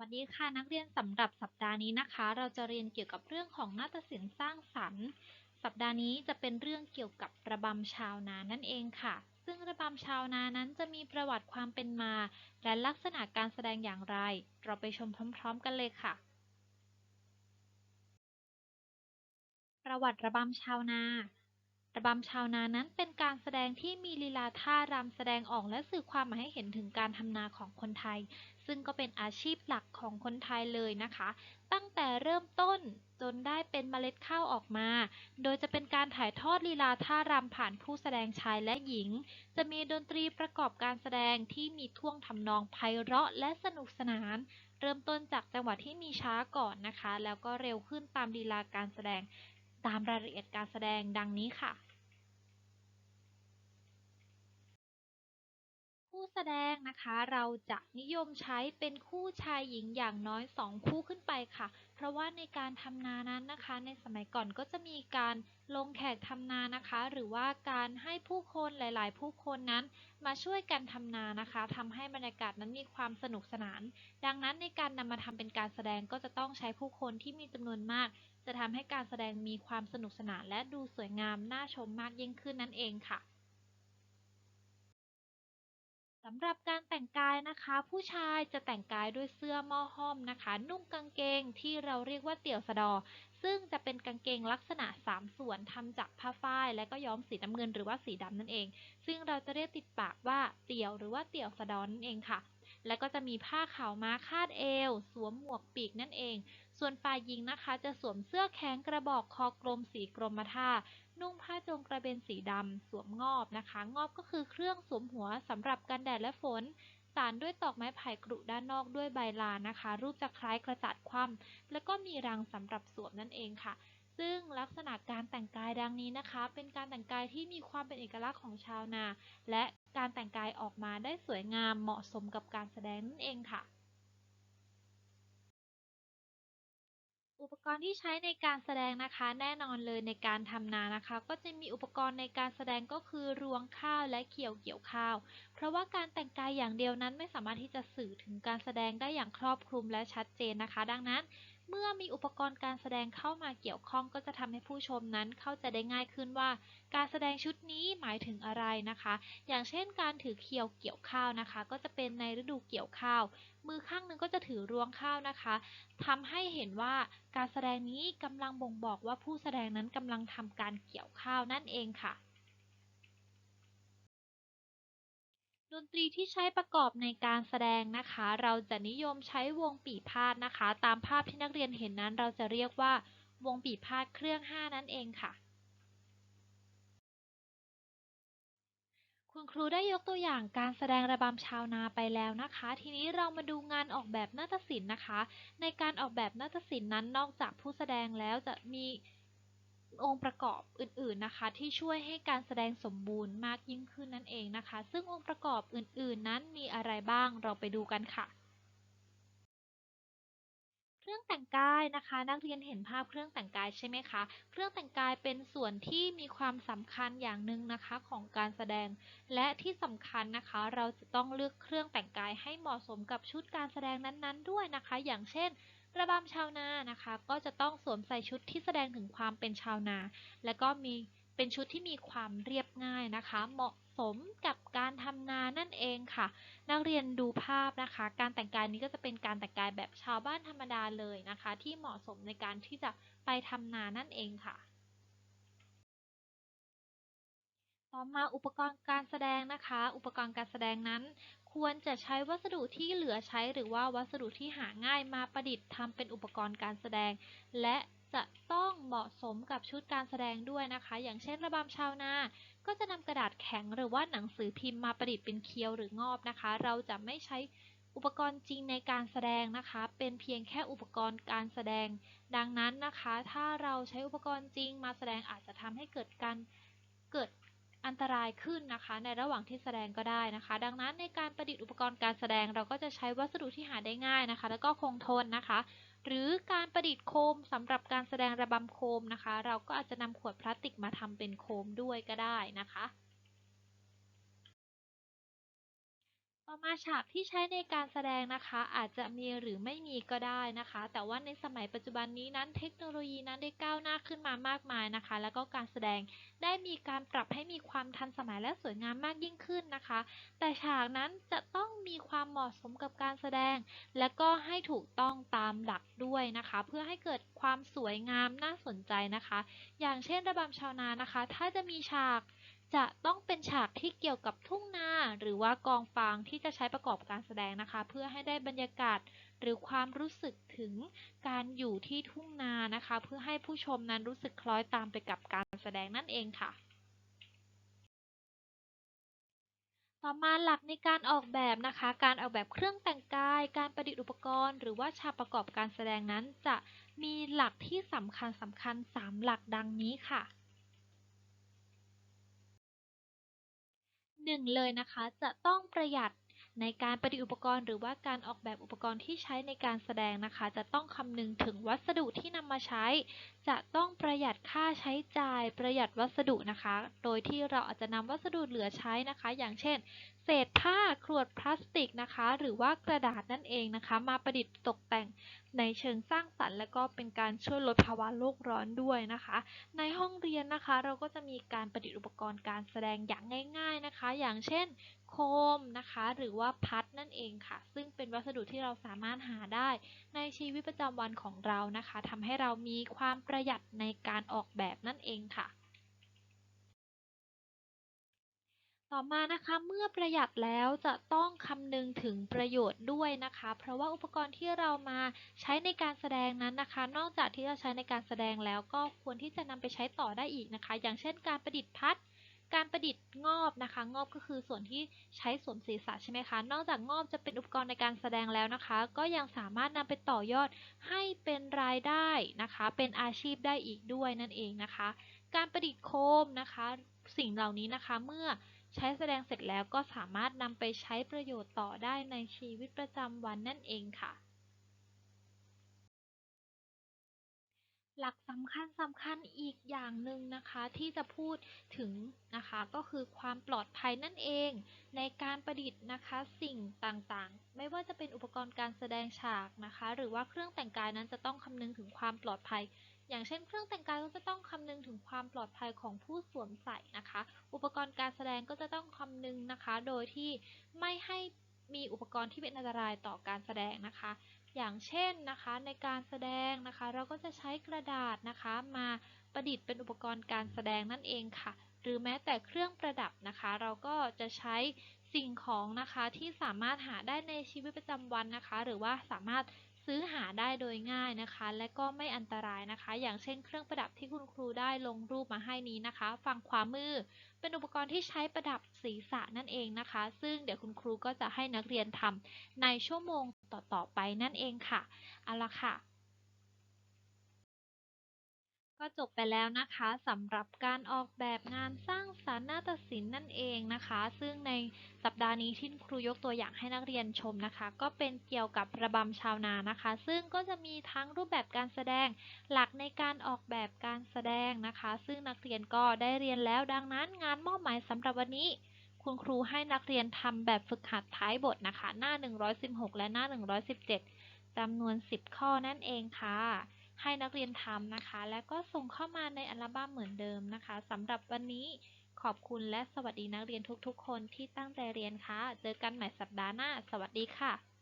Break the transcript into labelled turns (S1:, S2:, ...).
S1: วัสดีค่ะนักเรียนสำหรับสัปดาห์นี้นะคะ เราจะเรียนเกี่ยวกับเรื่องของนาฏศิลป์สร้างสรรค์ สัปดาห์นี้จะเป็นเรื่องเกี่ยวกับระบำชาวนานั่นเองค่ะ ซึ่งระบำชาวนานั้นจะมีประวัติความเป็นมา และลักษณะการแสดงอย่างไร เราไปชมพร้อม ๆ กันเลยค่ะ ประวัติระบำชาวนาระบำชาวนานั้นเป็นการแสดงที่มีลีลาท่ารำแสดงออกและสื่อความหมายให้เห็นถึงการทำนาของคนไทย ซึ่งก็เป็นอาชีพหลักของคนไทยเลยนะคะ ตั้งแต่เริ่มต้นจนได้เป็นเมล็ดข้าวออกมา โดยจะเป็นการถ่ายทอดลีลาท่ารำผ่านผู้แสดงชายและหญิง จะมีดนตรีประกอบการแสดงที่มีท่วงทำนองไพเราะและสนุกสนาน เริ่มต้นจากจังหวะที่มีช้าก่อนนะคะ แล้วก็เร็วขึ้นตามลีลาการแสดง ตามรายละเอียดการแสดงดังนี้ค่ะ ผู้แสดงนะคะ เราจะนิยมใช้เป็นคู่ชายหญิงอย่างน้อย 2 คู่ขึ้นไปค่ะ เพราะว่าในการทำนานั้นนะคะ ในสมัยก่อนก็จะมีการลงแขกทำนานะคะ หรือว่าการให้ผู้คนหลาย ๆ ผู้คนนั้นมาช่วยกันทำนานะคะทำให้บรรยากาศนั้นมีความสนุกสนาน ดังนั้นในการนำมาทำเป็นการแสดงก็จะต้องใช้ผู้คนที่มีจำนวนมาก จะทำให้การแสดงมีความสนุกสนาน และดูสวยงามน่าชมมากยิ่งขึ้นนั่นเองค่ะ สำหรับการแต่งกายนะคะ ผู้ชายจะแต่งกายด้วยเสื้อหม้อห้อมนะคะ นุ่งกางเกงที่เราเรียกว่าเตี่ยวสะดอ ซึ่งจะเป็นกางเกงลักษณะ 3 ส่วนทำจากผ้าฝ้าย และก็ย้อมสีน้ำเงินหรือว่าสีดำนั่นเอง ซึ่งเราจะเรียกติดปากว่าเตี่ยวหรือว่าเตี่ยวสะดอนั่นเองค่ะ แล้วก็จะมีผ้าขาวม้าคาดเอว สวมหมวกปีกนั่นเอง ส่วนฝ่ายหญิงนะคะ จะสวมเสื้อแขนกระบอกคอกลมสีกรมท่า นุ่งผ้าจงกระเบนสีดำ สวมงอบนะคะ งอบก็คือเครื่องสวมหัวสำหรับกันแดดและฝนสานด้วยตอกไม้ไผ่กรุด้านนอกด้วยใบลานนะคะ รูปจะคล้ายกระจัดคว่ำแล้วก็มีรังสำหรับสวมนั่นเองค่ะ ซึ่งลักษณะการแต่งกายดังนี้นะคะ เป็นการแต่งกายที่มีความเป็นเอกลักษณ์ของชาวนา และการแต่งกายออกมาได้สวยงามเหมาะสมกับการแสดงนั่นเองค่ะ อุปกรณ์ที่ใช้ในการแสดงนะคะ แน่นอนเลยในการทำนานะคะ ก็จะมีอุปกรณ์ในการแสดงก็คือรวงข้าวและเขียวเกี่ยวข้าว เพราะว่าการแต่งกายอย่างเดียวนั้นไม่สามารถที่จะสื่อถึงการแสดงได้อย่างครอบคลุมและชัดเจนนะคะ ดังนั้น เมื่อมีอุปกรณ์การแสดงเข้ามาเกี่ยวข้องก็จะทำให้ผู้ชมนั้นเข้าใจได้ง่ายขึ้นว่า การแสดงชุดนี้หมายถึงอะไรนะคะ อย่างเช่นการถือเขียวเกี่ยวข้าวนะคะ ก็จะเป็นในฤดูเกี่ยวข้าว มือข้างหนึงก็จะถือรวงข้าวนะคะทำให้เห็นว่าการแสดงนี้กำลังบ่งบอกว่าผู้แสดงนั้นกำลังทำการเกี่ยวข้าวนั่นเองค่ะ ดนตรีที่ใช้ประกอบในการแสดงนะคะ เราจะนิยมใช้วงปีพาดนะคะ ตามภาพที่นักเรียนเห็นนั้น เราจะเรียกว่าวงปีพาดเครื่อง 5 นั่นเองค่ะ คุณครูได้ยกตัวอย่างการแสดงระบำชาวนาไปแล้วนะคะ ทีนี้เรามาดูงานออกแบบนาฏศิลป์นะคะ ในการออกแบบนาฏศิลป์นั้นนอกจากผู้แสดงแล้วจะมี องค์ประกอบอื่นๆนะคะ ที่ช่วยให้การแสดงสมบูรณ์มากยิ่งขึ้นนั่นเองนะคะ ซึ่งองค์ประกอบอื่นๆ นั้นมีอะไรบ้างเราไปดูกันค่ะเครื่องแต่งกายนะคะ นักเรียนเห็นภาพเครื่องแต่งกายใช่ไหมคะ เครื่องแต่งกายเป็นส่วนที่มีความสำคัญอย่างหนึ่งนะคะของการแสดง และที่สำคัญนะคะ เราจะต้องเลือกเครื่องแต่งกายให้เหมาะสมกับชุดการแสดงนั้นๆ ด้วยนะคะ อย่างเช่น ระบำชาวนานะคะ ก็จะต้องสวมใส่ชุดที่แสดงถึงความเป็นชาวนา และก็มีเป็นชุดที่มีความเรียบง่ายนะคะ เหมาะสมกับการทำนานั่นเองค่ะ นักเรียนดูภาพนะคะ การแต่งกายนี้ก็จะเป็นการแต่งกายแบบชาวบ้านธรรมดาเลยนะคะ ที่เหมาะสมในการที่จะไปทำนานั่นเองค่ะต่อมาอุปกรณ์การแสดงนะคะ อุปกรณ์การแสดงนั้น ควรจะใช้วัสดุที่เหลือใช้หรือว่าวัสดุที่หาง่ายมาประดิษฐ์ทำเป็นอุปกรณ์การแสดง และจะต้องเหมาะสมกับชุดการแสดงด้วยนะคะ อย่างเช่นระบำชาวนา ก็จะนำกระดาษแข็งหรือว่าหนังสือพิมพ์มาประดิษฐ์เป็นเคียวหรืองอบนะคะ เราจะไม่ใช้อุปกรณ์จริงในการแสดงนะคะ เป็นเพียงแค่อุปกรณ์การแสดง ดังนั้นนะคะ ถ้าเราใช้อุปกรณ์จริงมาแสดงอาจจะทำให้เกิดการเกิด อันตรายขึ้นนะคะ ในระหว่างที่แสดงก็ได้นะคะ ดังนั้นในการประดิษฐ์อุปกรณ์การแสดงเราก็จะใช้วัสดุที่หาได้ง่ายนะคะ แล้วก็คงทนนะคะ หรือการประดิษฐ์โคมสำหรับการแสดงระบำโคมนะคะ เราก็อาจจะนำขวดพลาสติกมาทำเป็นโคมด้วยก็ได้นะคะ ต่อมาฉากที่ใช้ในการแสดงนะคะ อาจจะมีหรือไม่มีก็ได้นะคะ แต่ว่าในสมัยปัจจุบันนี้นั้นเทคโนโลยีนั้นได้ก้าวหน้าขึ้นมามากมายนะคะ แล้วก็การแสดงได้มีการปรับให้มีความทันสมัยและสวยงามมากยิ่งขึ้นนะคะ แต่ฉากนั้นจะต้องมีความเหมาะสมกับการแสดง และก็ให้ถูกต้องตามหลักด้วยนะคะ เพื่อให้เกิดความสวยงามน่าสนใจนะคะ อย่างเช่นระบำชาวนานะคะ ถ้าจะมีฉาก จะต้องเป็นฉากที่เกี่ยวกับทุ่งนาหรือว่ากองฟางที่จะใช้ประกอบการแสดงนะคะ เพื่อให้ได้บรรยากาศหรือความรู้สึกถึงการอยู่ที่ทุ่งนานะคะ เพื่อให้ผู้ชมนั้นรู้สึกคล้อยตามไปกับการแสดงนั่นเองค่ะต่อมาหลักในการออกแบบนะคะ การออกแบบเครื่องแต่งกาย การประดิษฐ์อุปกรณ์ หรือว่าฉากประกอบการแสดงนั้น จะมีหลักที่สำคัญสำคัญ3หลักดังนี้ค่ะ หนึ่งเลยนะคะจะต้องประหยัดในการประดิษฐ์อุปกรณ์หรือว่าการออกแบบอุปกรณ์ที่ใช้ในการแสดงนะคะ จะต้องคำนึงถึงวัสดุที่นำมาใช้ จะต้องประหยัดค่าใช้จ่าย ประหยัดวัสดุนะคะ โดยที่เราอาจจะนำวัสดุเหลือใช้นะคะ อย่างเช่น เศษผ้าขวดพลาสติกนะคะ หรือว่ากระดาษนั่นเองนะคะ มาประดิษฐ์ตกแต่งในเชิงสร้างสรรค์ และก็เป็นการช่วยลดภาวะโลกร้อนด้วยนะคะ ในห้องเรียนนะคะ เราก็จะมีการประดิษฐ์อุปกรณ์การแสดงอย่างง่าย ๆนะคะ อย่างเช่นโคมนะคะ หรือว่าพัดนั่นเองค่ะ ซึ่งเป็นวัสดุที่เราสามารถหาได้ในชีวิตประจำวันของเรานะคะทำให้เรามีความประหยัดในการออกแบบนั่นเองค่ะ ต่อมานะคะเมื่อประหยัดแล้วจะต้องคำนึงถึงประโยชน์ด้วยนะคะ เพราะว่าอุปกรณ์ที่เรามาใช้ในการแสดงนั้นนะคะ นอกจากที่จะใช้ในการแสดงแล้วก็ควรที่จะนำไปใช้ต่อได้อีกนะคะ อย่างเช่นการประดิษฐ์พัดการประดิษฐ์งอบนะคะ งอบก็คือส่วนที่ใช้สวมศีรษะใช่ไหมคะ นอกจากงอบจะเป็นอุปกรณ์ในการแสดงแล้วนะคะ ก็ยังสามารถนำไปต่อยอดให้เป็นรายได้นะคะ เป็นอาชีพได้อีกด้วยนั่นเองนะคะ การประดิษฐ์โคมนะคะ สิ่งเหล่านี้นะคะเมื่อ ใช้แสดงเสร็จแล้วก็สามารถนำไปใช้ประโยชน์ต่อได้ในชีวิตประจำวันนั่นเองค่ะ หลักสำคัญสำคัญอีกอย่างหนึ่งนะคะที่จะพูดถึงนะคะก็คือความปลอดภัยนั่นเอง ในการประดิษฐ์นะคะสิ่งต่างๆ ไม่ว่าจะเป็นอุปกรณ์การแสดงฉากนะคะ หรือว่าเครื่องแต่งกายนั้นจะต้องคำนึงถึงความปลอดภัย อย่างเช่นเครื่องแต่งกายก็จะต้องคำนึงถึงความปลอดภัยของผู้สวมใส่นะคะ อุปกรณ์การแสดงก็จะต้องคำนึงนะคะ โดยที่ไม่ให้มีอุปกรณ์ที่เป็นอันตรายต่อการแสดงนะคะ อย่างเช่นนะคะในการแสดงนะคะ เราก็จะใช้กระดาษนะคะ มาประดิษฐ์เป็นอุปกรณ์การแสดงนั่นเองค่ะ หรือแม้แต่เครื่องประดับนะคะ เราก็จะใช้สิ่งของนะคะที่สามารถหาได้ในชีวิตประจำวันนะคะ หรือว่าสามารถ ซื้อหาได้โดยง่ายนะคะ และก็ไม่อันตรายนะคะ อย่างเช่นเครื่องประดับที่คุณครูได้ลงรูปมาให้นี้นะคะ ฝั่งขวามือ เป็นอุปกรณ์ที่ใช้ประดับศีรษะนั่นเองนะคะ ซึ่งเดี๋ยวคุณครูก็จะให้นักเรียนทำในชั่วโมงต่อๆไปนั่นเองค่ะเอาละค่ะ ก็จบไปแล้วนะคะสำหรับการออกแบบงานสร้างสรรค์นาฏศิลป์นั่นเองนะคะ ซึ่งในสัปดาห์นี้ที่ครูยกตัวอย่างให้นักเรียนชมนะคะ ก็เป็นเกี่ยวกับระบำชาวนานะคะ ซึ่งก็จะมีทั้งรูปแบบการแสดงหลักในการออกแบบการแสดงนะคะ ซึ่งนักเรียนก็ได้เรียนแล้วดังนั้น งานมอบหมายสำหรับวันนี้ คุณครูให้นักเรียนทำแบบฝึกหัดท้ายบทนะคะ หน้า 116 และหน้า 117จำนวน 10 ข้อนั่นเองค่ะ ให้นักเรียนทำนะคะ แล้วก็ส่งเข้ามาในอัลบั้มเหมือนเดิมนะคะสำหรับวันนี้ขอบคุณและสวัสดีนักเรียนทุกๆ คนที่ตั้งใจเรียนค่ะ เจอกันใหม่สัปดาห์หน้า สวัสดีค่ะ